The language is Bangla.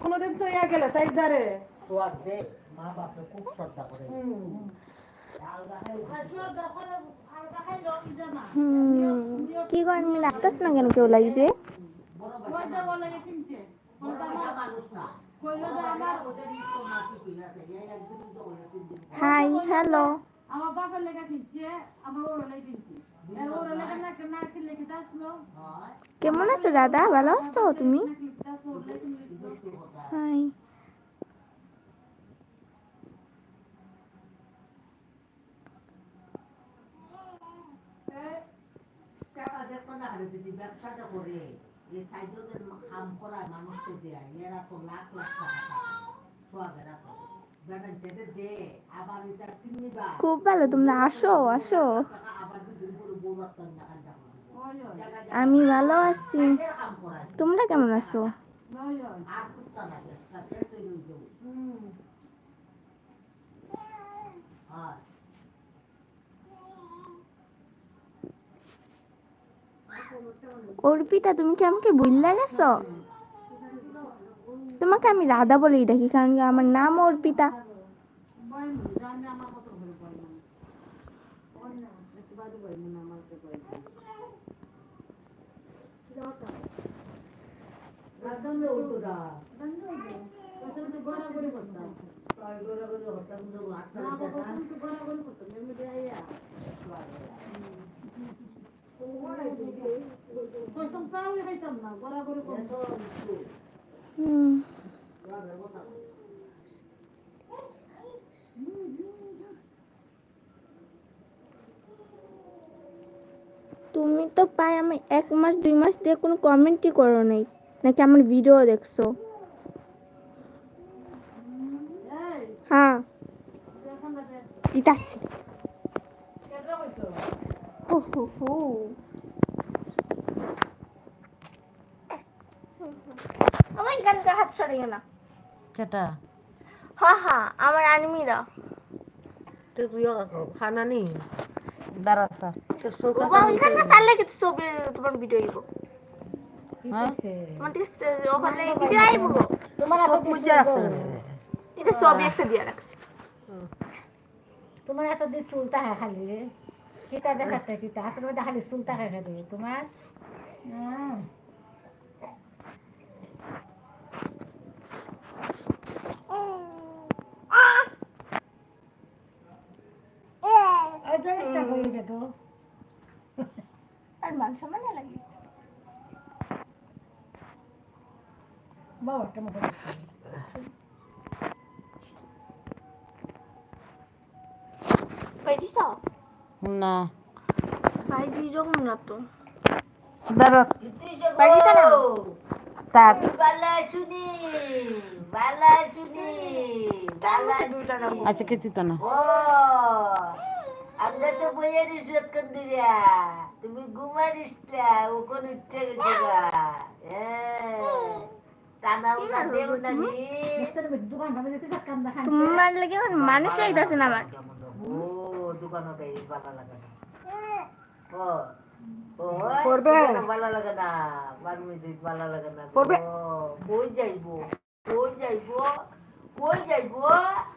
কোনোদিন তো ইয়া গেলে তাই দারে সোয়াদ দে মা বাপে খুব শ্রদ্ধা করে কি করেন মিলে আসতেছ না কেন কেউ লাগবে মানুষ না কইলা হাই হ্যালো আমার বাবার লেখা কিনছে আমার ওর লেখা কিনছে এর ওর লেখা না না কিনলে কি আসলো? কেমন আছো দাদা ভালো আছো তুমি? হাই ব্যবসাটা করে এই কাম মানুষকে দেয় এরা তো লাখ লাখ টাকা খুব ভালো, তোমরা আসো আসো। আমি ভালো আছি। তোমরা কেমন আছো? অর্পিতা, তুমি কি আমাকে ভুললে গেছো তোমাকে আমি রাধা বলেই ডাকি কারণ কি আমার নাম অর্পিতা রাধন্দ তুমি তো প্রায় আমি এক মাস দুই মাস দিয়ে কোনো কমেন্টই করো নাই। নাকি আমার ভিডিও দেখছ? হ্যাঁ। দিতাছি। হু হু হু আমার এখানকার হাত সরিয়ে না। সেটা হ্যাঁ হ্যাঁ আমার আনমিরা তুই খানা নি? দাঁড়াতা তো শোক বাবা ওইখানে চাললে ছবি তোমার ভিডিও তোমার ওখানে ভিডিও আইব। তোমার রাখছো এটা ছবি একটা দিয়ে রাখছি। তোমার এত দিন চুল তাহা খালি। সেটা দেখাতে হাতের মধ্যে খালি চুল তাহা খালি তোমার? হ্যাঁ। কই দেখো আর মানে লাগে। মতো পাইছিস না। পাইছি যখন না তো দাঁড়া পাইছি না? তাক বালা শুনি বালা শুনি বালা দুইটা রাখব আচ্ছা কিছু তো না। ও। আমরা তো বইয়ের ইজ্জত কর দিলা তুমি ঘুমারিস না ও কোন উঠে গেছে গা। তোমার লাগে মানুষ আইতাছে না আমার ও দোকানে গাই ভালো লাগে না। ও ও করবে? ভালো লাগে না ভালো লাগে না করবে? কই যাইবো? কই যাইবো? কই যাইবো?